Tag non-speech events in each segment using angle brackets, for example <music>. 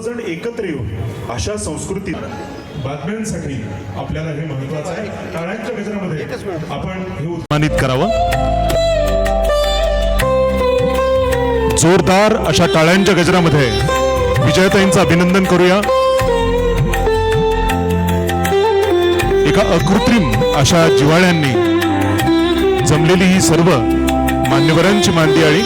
जण एकत्र येऊन अशा संस्कृतीत बातम्यांसाठी आपल्याला हे महत्वाचं आहे. टाळ्यांच्या गजरामध्ये आपण हे सन्मानित करावं. जोरदार अशा टाळ्यांच्या गजरामध्ये विजयताईंचं अभिनंदन करूया. एका अकृत्रिम अशा जिवाळ्यांनी जमलेली ही सर्व मान्यवरांची मांदियाळी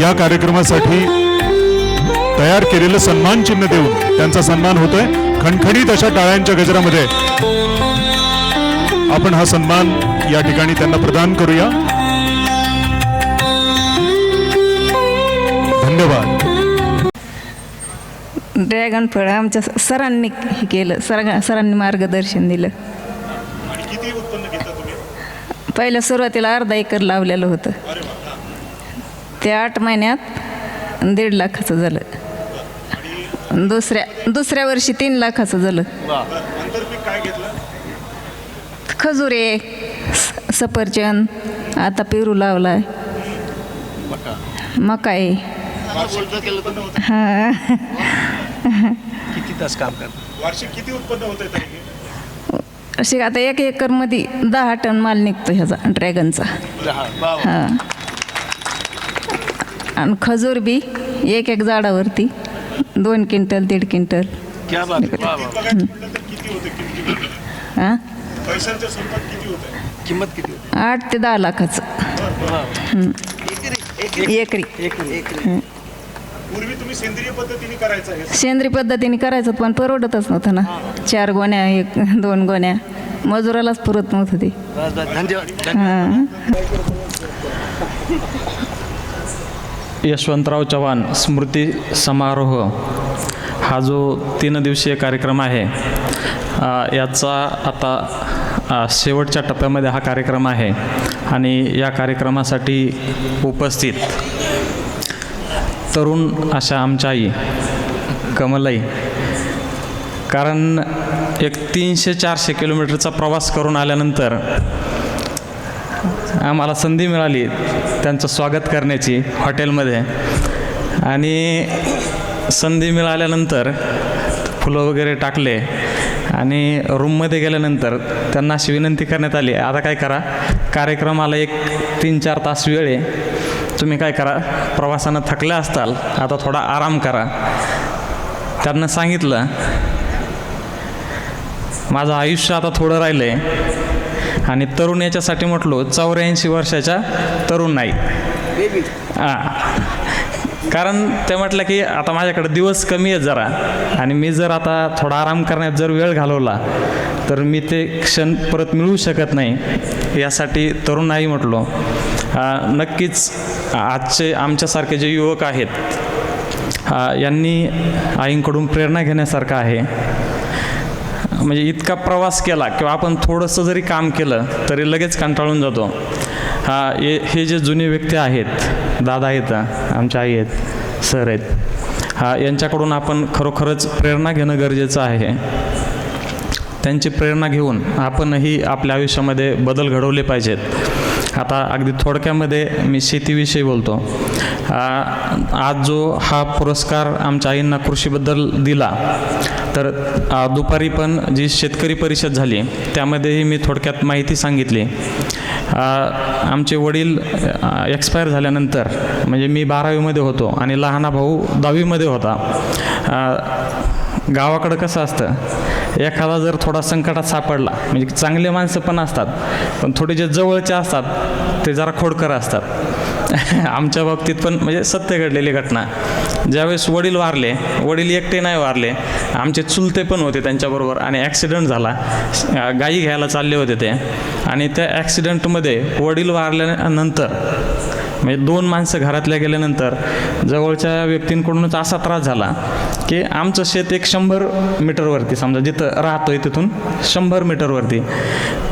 या कार्यक्रमासाठी तयार केलेलं सन्मान चिन्ह देऊन त्यांचा सन्मान होतोय. खणखणीत अशा टाळ्यांच्या गजरामध्ये आपण हा सन्मान या ठिकाणी त्यांना प्रदान करूया. धन्यवाद. ड्रॅगन फळ आमच्या सरांनी केलं सर सरांनी मार्गदर्शन दिलं. पहिल्या सुरुवातीला अर्धा एकर लावलेलं होतं. ते आठ महिन्यात दीड लाखाचं झालं. दुसऱ्या दुसऱ्या वर्षी तीन लाखाचं झालं. आंतरपीक काय घेतलं? खजुरे स- सफरचंद आता पेरू लावलाय. मकाई हां. किती तास काम करतात वार्षिक किती उत्पन्न होतंय तरी? अशी आता एक एकरमध्ये दहा टन माल निघतो ह्याचा ड्रॅगनचा. हां. आणि खजूर बी एक एक झाडावरती. दोन क्विंटल दीड क्विंटल. क्या बात आहे. वा, वा. बघायचं म्हटलं तर किती होते किती हां पैशांच्या स्वरूपात किती होते किंमत किती होती? आठ ते दहा लाखाचं. एकरी पूर्वी तुम्ही सेंद्रिय पद्धतीने करायचं हे सेंद्रिय पद्धतीने करायचं पण परवडतच नव्हतं ना. चार गोण्या एक दोन गोण्या. मजुरालाच पुरत नव्हतं ते. धन्यवाद. धन्यवाद. हां यशवंतराव चव्हाण स्मृती समारोह हा जो तीन दिवसीय कार्यक्रम आहे याचा आता शेवटच्या टप्प्यामध्ये हा कार्यक्रम आहे आणि या कार्यक्रमासाठी उपस्थित तरुण अशा आमच्या आई कमलाई. कारण एक तीनशे चारशे किलोमीटरचा प्रवास करून आल्यानंतर आम्हाला संधी मिळाली त्यांचं स्वागत करण्याची हॉटेलमध्ये. आणि संधी मिळाल्यानंतर फुलं वगैरे टाकले आणि रूममध्ये गेल्यानंतर त्यांना अशी विनंती करण्यात आली आता काय करा? कार्यक्रमाला एक तीन चार तास वेळ आहे. तुम्ही काय करा? प्रवासानं थकले असताल आता थोडा आराम करा. त्यांना सांगितलं माझं आयुष्य आता थोडं राहिलं आहे आणि तरुण याच्यासाठी म्हटलो चौऱ्याऐंशी वर्षाच्या तरुण नाही. हां. कारण ते म्हटलं की आता माझ्याकडे दिवस कमी आहेत जरा. आणि मी जर आता थोडा आराम करण्यात जर वेळ घालवला तर मी ते क्षण परत मिळवू शकत नाही. यासाठी तरुण नाही म्हटलो. नक्कीच आजचे आमच्यासारखे जे युवक आहेत यांनी आईंकडून प्रेरणा घेण्यासारखं आहे. म्हणजे इतका प्रवास केला किंवा आपण थोडंसं जरी काम केलं तरी लगेच कंटाळून जातो. हा हे हे जे जुने व्यक्ती आहेत दादा आहेत आमच्या आई आहेत सर आहेत हा यांच्याकडून आपण खरोखरच प्रेरणा घेणं गरजेचं आहे. त्यांची प्रेरणा घेऊन आपणही आपल्या आयुष्यामध्ये बदल घडवले पाहिजेत. आता अगदी थोडक्यामध्ये मी शेतीविषयी बोलतो. आज जो हा पुरस्कार आमच्या आईंना कृषीबद्दल दिला तर दुपारी पण जी शेतकरी परिषद झाली त्यामध्येही मी थोडक्यात माहिती सांगितली. आमचे वडील एक्सपायर झाल्यानंतर म्हणजे मी बारावीमध्ये होतो आणि लहाना भाऊ दहावीमध्ये होता. गावाकडं कसं असतं एखादा जर थोडा संकटात सापडला म्हणजे चांगले माणसं पण असतात पण थोडे जे जवळचे असतात ते जरा खोडकर असतात. <laughs> आमच्या बाबतीत पण म्हणजे सत्य घडलेली घटना. ज्यावेळेस वडील वारले वडील एकटे नाही वारले आमचे चुलते पण होते त्यांच्याबरोबर आणि ॲक्सिडंट झाला. गाई घ्यायला चालले होते ते. आणि त्या ॲक्सिडंटमध्ये वडील वारल्यानंतर म्हणजे दोन माणसं घरातल्या गेल्यानंतर जवळच्या व्यक्तींकडूनच असा त्रास झाला की आमचं शेत एक शंभर मीटरवरती समजा जिथं राहतोय तिथून शंभर मीटरवरती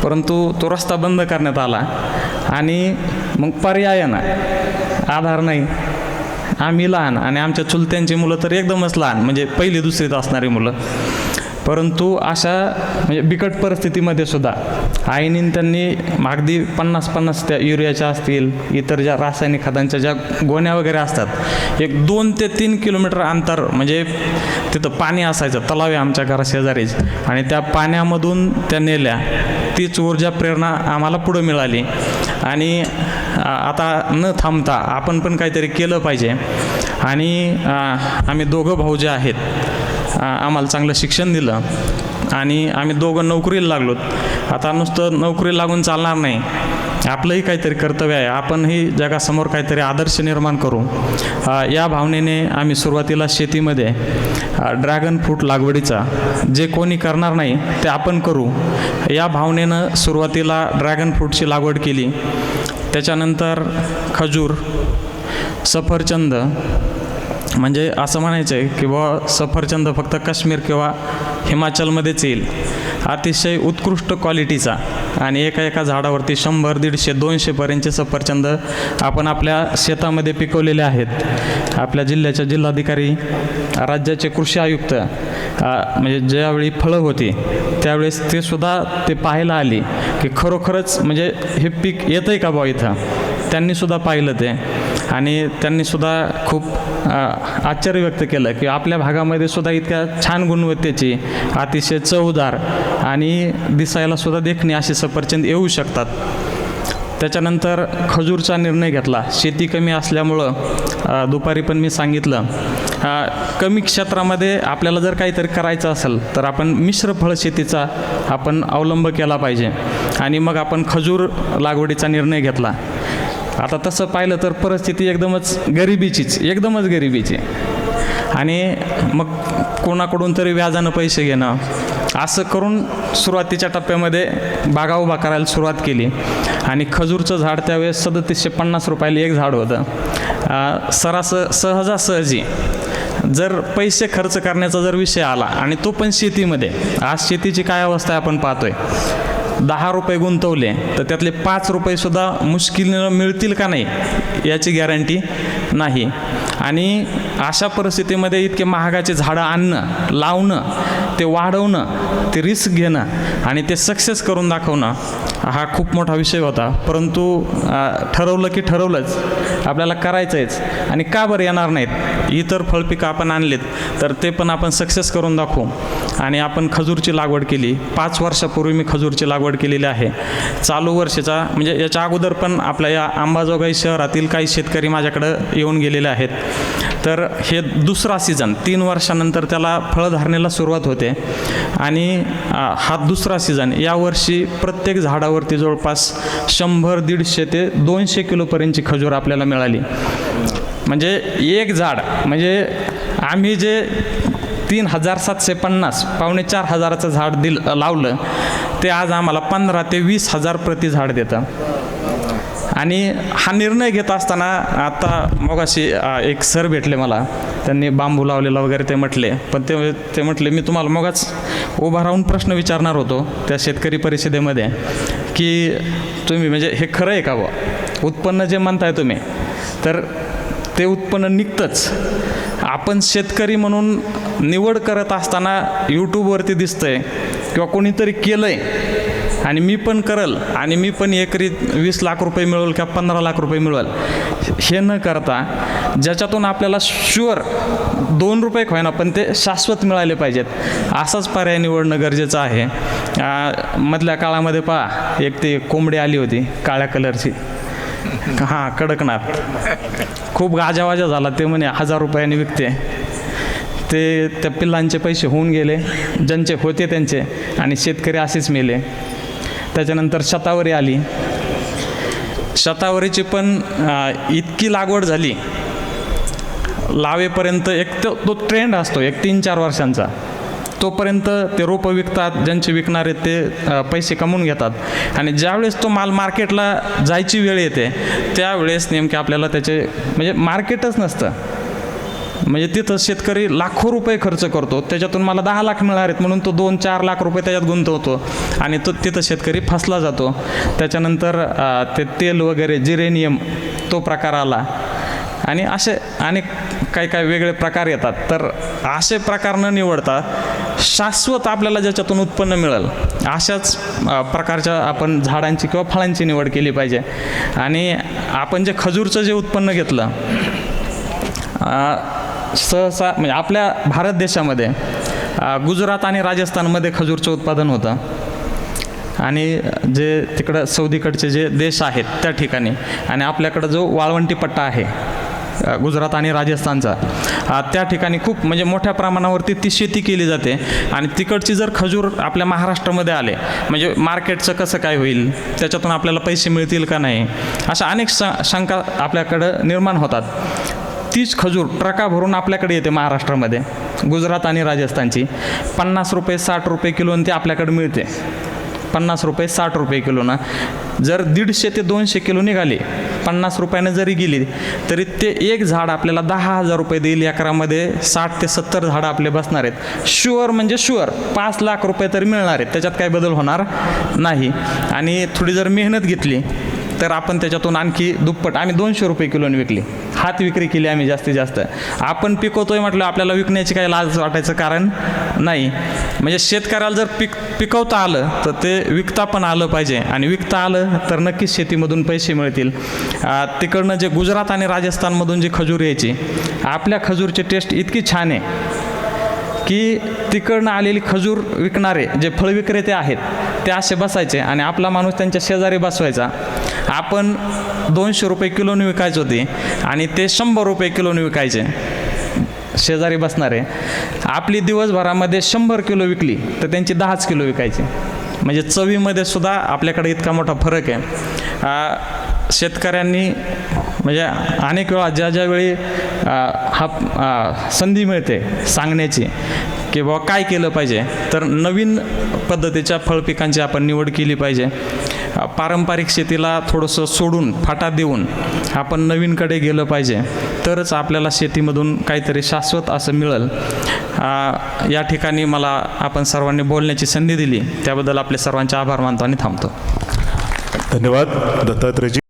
परंतु तो रस्ता बंद करण्यात आला आणि मग पर्याय ना आधार नाही. आम्ही लहान आणि आमच्या चुलत्यांची मुलं तर एकदमच लहान म्हणजे पहिली दुसरीत असणारी मुलं. परंतु अशा म्हणजे बिकट परिस्थितीमध्ये सुद्धा आईने त्यांनी अगदी पन्नास पन्नास त्या युरियाच्या असतील इतर ज्या रासायनिक खतांच्या ज्या गोण्या वगैरे असतात एक दोन ते तीन किलोमीटर अंतर म्हणजे तिथं पाणी असायचं तलाव आहे आमच्या घरा शेजारीच. आणि त्या पाण्यामधून त्या नेल्या तीच ऊर्जा प्रेरणा आम्हाला पुढं मिळाली. आणि आता न थांबता आपण पण काहीतरी केलं पाहिजे. आणि आम्ही दोघं भाऊ जे आहेत आम्हाला चांगलं शिक्षण दिलं. आणि आम्ही दोघं नोकरीला लागलोत. आता नुसतं नोकरी लागून चालणार नाही. आपलंही काहीतरी कर्तव्य आहे. आपणही जगासमोर काहीतरी आदर्श निर्माण करू. या भावनेने आम्ही सुरुवातीला शेतीमध्ये ड्रॅगन फ्रूट लागवडीचा जे कोणी करणार नाही ते आपण करू. या भावनेनं सुरुवातीला ड्रॅगन फ्रूटची लागवड केली. त्याच्यानंतर खजूर सफरचंद म्हणजे असं म्हणायचं आहे की बुवा सफरचंद फक्त काश्मीर किंवा हिमाचलमध्येच येईल. अतिशय उत्कृष्ट क्वालिटीचा आणि एका एका झाडावरती शंभर दीडशे दोनशेपर्यंतचे सफरचंद आपण आपल्या शेतामध्ये पिकवलेले आहेत. आपल्या जिल्ह्याच्या जिल्हाधिकारी राज्याचे कृषी आयुक्त म्हणजे ज्यावेळी फळं होती त्यावेळेस ते सुद्धा ते पाहायला आली की खरोखरच म्हणजे हे पीक येतं आहे का बुवा इथं? त्यांनीसुद्धा पाहिलं ते. आणि त्यांनीसुद्धा खूप आश्चर्य व्यक्त केलं की आपल्या भागामध्ये सुद्धा इतक्या छान गुणवत्तेची अतिशय चवदार आणि दिसायला सुद्धा देखणे असे सफरचंद येऊ शकतात. त्याच्यानंतर खजूरचा निर्णय घेतला. शेती कमी असल्यामुळं दुपारी पण मी सांगितलं कमी क्षेत्रामध्ये आपल्याला जर काहीतरी करायचं असेल तर आपण मिश्र फळ शेतीचा आपण अवलंब केला पाहिजे. आणि मग आपण खजूर लागवडीचा निर्णय घेतला. आता तसं पाहिलं तर परिस्थिती एकदमच गरिबीचीच एकदमच गरिबीची. आणि मग कोणाकडून तरी व्याजानं पैसे घेणं असं करून सुरुवातीच्या टप्प्यामध्ये बागा उभा करायला सुरुवात केली. आणि खजूरचं झाड त्यावेळेस सदतीसशे पन्नास रुपयाला एक झाड होतं. सरास सहजासहजी जर पैसे खर्च करण्याचा जर विषय आला आणि तो पण शेतीमध्ये आज शेतीची काय अवस्था आहे आपण पाहतोय. दहा रुपये गुंतवले तर त्यातले पाच रुपयेसुद्धा मुश्किलीनं मिळतील का नाही याची गॅरंटी नाही. आणि अशा परिस्थितीमध्ये इतके महागाचे झाडं आणणं लावणं ते वाढवणं ते रिस्क घेणं आणि ते सक्सेस करून दाखवणं हा खूप मोठा विषय होता. परंतु ठरवलं की ठरवलंच. आपल्याला करायचं आहेच आणि का बरं येणार नाहीत? इतर फळपिकं आपण आणलेत तर ते पण आपण सक्सेस करून दाखवू. आणि आपण खजूरची लागवड केली. पाच वर्षापूर्वी मी खजूरची लागवड केलेली आहे. चालू वर्षाचा म्हणजे याच्या अगोदर पण आपल्या या अंबाजोगाई शहरातील काही शेतकरी माझ्याकडं येऊन गेलेले आहेत. तर हे दुसरा सीझन तीन वर्षानंतर त्याला फळधारणेला सुरुवात होते. आणि हा दुसरा सीझन यावर्षी प्रत्येक झाडावरती जवळपास शंभर दीडशे ते दोनशे किलोपर्यंतची खजूर आपल्याला मिळाली. म्हणजे एक झाड म्हणजे आम्ही जे तीन हजार सातशे पन्नास पावणे चार हजाराचं झाड दिल लावलं ते आज आम्हाला पंधरा ते वीस हजार प्रति झाड देतं. आणि हा निर्णय घेत असताना आता मगाशी एक सर भेटले मला. त्यांनी बांबू लावलेला वगैरे ते म्हटले. पण ते ते म्हटले मी तुम्हाला मगाच उभा राहून प्रश्न विचारणार होतो त्या शेतकरी परिषदेमध्ये की तुम्ही म्हणजे हे खरं आहे का बुवा? उत्पन्न जे म्हणताय तुम्ही तर ते उत्पन्न निघतंच. आपण शेतकरी म्हणून निवड करत असताना यूट्यूबवरती आहे किंवा कोणीतरी केलं आहे आणि मी पण करल आणि मी पण एकरी वीस लाख रुपये मिळवल किंवा पंधरा लाख रुपये मिळवल हे न करता ज्याच्यातून आपल्याला शुअर दोन रुपये होईना पण ते शाश्वत मिळाले पाहिजेत. असाच पर्याय निवडणं गरजेचं आहे. मधल्या काळामध्ये पहा एक ती कोंबडी आली होती काळ्या कलरची. हां कडकनाथ. खूप गाजावाजा झाला. ते म्हणे हजार रुपयाने विकते. ते त्या पिल्लांचे पैसे होऊन गेले. ज्यांचे होते त्यांचे. आणि शेतकरी असेच मेले. त्याच्यानंतर शतावरी आली. शतावरीची पण इतकी लागवड झाली. लावेपर्यंत एक तो तो ट्रेंड असतो एक तीन चार वर्षांचा. तोपर्यंत ते रोपं विकतात ज्यांचे विकणारे ते पैसे कमवून घेतात. आणि ज्यावेळेस तो माल मार्केटला जायची वेळ येते त्यावेळेस नेमके आपल्याला त्याचे म्हणजे मार्केटच नसतं. म्हणजे तिथं शेतकरी लाखो रुपये खर्च करतो त्याच्यातून मला दहा लाख मिळणार आहेत म्हणून तो दोन चार लाख रुपये त्याच्यात गुंतवतो. आणि तो तिथं शेतकरी फसला जातो. त्याच्यानंतर ते तेल वगैरे जिरेनियम तो प्रकार आला. आणि असे अनेक काही काही वेगळे प्रकार येतात. तर असे प्रकार न निवडता शाश्वत आपल्याला ज्याच्यातून उत्पन्न मिळेल अशाच प्रकारच्या आपण झाडांची किंवा फळांची निवड केली पाहिजे. आणि आपण जे खजूरचं जे उत्पन्न घेतलं सहसा म्हणजे आपल्या भारत देशामध्ये गुजरात आणि राजस्थानमध्ये खजूरचं उत्पादन होतं. आणि जे तिकडं सौदीकडचे जे देश आहेत त्या ठिकाणी आणि आपल्याकडं जो वाळवंटी पट्टा आहे गुजरात आणि राजस्थानचा. त्या ठिकाणी खूप म्हणजे मोठ्या प्रमाणावरती ती शेती केली जाते. आणि तिकडची जर खजूर आपल्या महाराष्ट्रामध्ये आले म्हणजे मार्केटचं कसं काय होईल? त्याच्यातून आपल्याला पैसे मिळतील का नाही? अशा अनेक श शंका आपल्याकडं निर्माण होतात. तीच खजूर ट्रका भरून आपल्याकडे येते महाराष्ट्रामध्ये गुजरात आणि राजस्थानची. पन्नास रुपये साठ रुपये किलो ती आपल्याकडे मिळते. पन्नास रुपये साठ रुपये किलोनं. जर दीडशे ते दोनशे किलो निघाली पन्नास रुपयानं जरी गेली तरी ते एक झाड आपल्याला दहा हजार रुपये देईल एकरामध्ये. साठ ते सत्तर झाडं आपले बसणार आहेत. शुअर म्हणजे शुअर पाच लाख रुपये तरी मिळणार आहेत. त्याच्यात काही बदल होणार नाही. आणि थोडी जर मेहनत घेतली तर आपण त्याच्यातून आणखी दुप्पट आम्ही दोनशे रुपये किलोने विकली. हात विक्री केली आम्ही जास्तीत जास्त. आपण पिकवतोय म्हटलं आपल्याला विकण्याची काही लाज वाटायचं कारण नाही. म्हणजे शेतकऱ्याला जर पिक पिकवता आलं तर ते विकता पण आलं पाहिजे. आणि विकता आलं तर नक्कीच शेतीमधून पैसे मिळतील. तिकडनं जे गुजरात आणि राजस्थानमधून जी खजूर यायची आपल्या खजूरची टेस्ट इतकी छान आहे की तिकडनं आलेली खजूर विकणारे जे फळ विक्रेते आहेत ते असे बसायचे आणि आपला माणूस त्यांच्या शेजारी बसवायचा. आपण दोनशे रुपये किलोने विकायचे होते आणि ते शंभर रुपये किलोने विकायचे शेजारी बसणारे. आपली दिवसभरामध्ये शंभर किलो विकली तर त्यांची दहाच किलो विकायची. म्हणजे चवीमध्ये सुद्धा आपल्याकडे इतका मोठा फरक आहे. शेतकऱ्यांनी म्हणजे अनेक वेळा ज्या ज्यावेळी हा संधी मिळते सांगण्याची की बाबा काय केलं पाहिजे? तर नवीन पद्धतीच्या फळपिकांची आपण निवड केली पाहिजे. पारंपरिक शेतीला थोडंसं सोडून फाटा देऊन आपण नवीनकडे गेलं पाहिजे. तरच आपल्याला शेतीमधून काहीतरी शाश्वत असं मिळेल. या ठिकाणी मला आपण सर्वांनी बोलण्याची संधी दिली. त्याबद्दल आपले सर्वांचे आभार मानतो आणि थांबतो. धन्यवाद. दत्तात्रयजी.